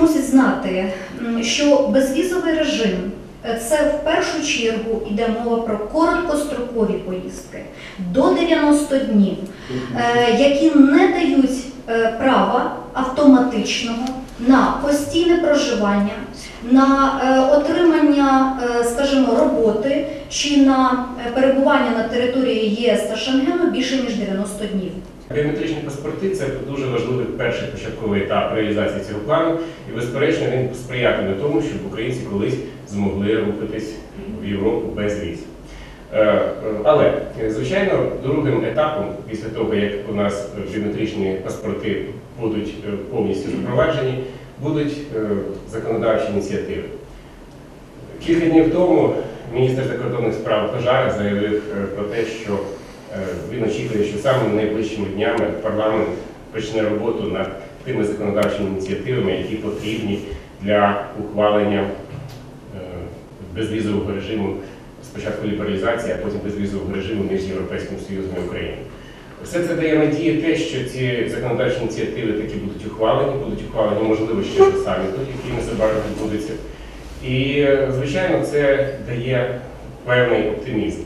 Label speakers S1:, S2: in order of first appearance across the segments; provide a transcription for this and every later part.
S1: мусять знати, що безвізовий режим е, це в першу чергу йде мова про короткострокові поїздки до 90 днів, е, які не дають е, права автоматичного на постійне проживання, на отримання, скажімо, роботи чи на перебування на території ЄС та Шенгену більше ніж 90 днів.
S2: Біометричні паспорти це дуже важливий перший початковий етап реалізації цього плану, і безперечно він сприятиме тому, щоб українці колись змогли рухатись в Європу без віз. Е, Але звичайно, другим етапом, після того як у нас біометричні паспорти будуть е, повністю запроваджені, будуть е, законодавчі ініціативи. Кілька днів тому міністр закордонних справ Пожара заявив про те, що він очікує, що саме найближчими днями парламент почне роботу над тими законодавчими ініціативами, які потрібні для ухвалення е, безвізового режиму, спочатку лібералізації, а потім безвізового режиму між Європейським Союзом і Україною. Все це дає надії те, що ці законодавчі ініціативи таки будуть ухвалені, будуть ухвалені, можливо, ще до саміту, який незабаром відбудеться. І, е, звичайно, це дає певний оптимізм.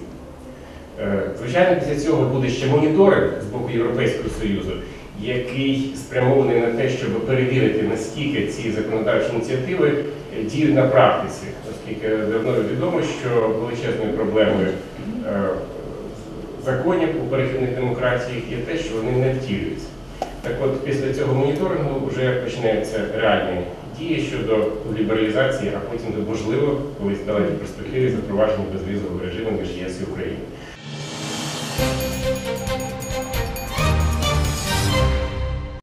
S2: Е, Звичайно, після цього буде ще моніторинг з боку Європейського Союзу, який спрямований на те, щоб перевірити, наскільки ці законодавчі ініціативи е, діють на практиці, оскільки давно відомо, що величезною проблемою е, законів у перехідних демократіях є те, що вони не втілюються. Так от після цього моніторингу вже почнеться реальні дії щодо лібералізації, а потім, можливо, колись в далекій перспективі запровадження безвізового режиму між ЄС і Україною.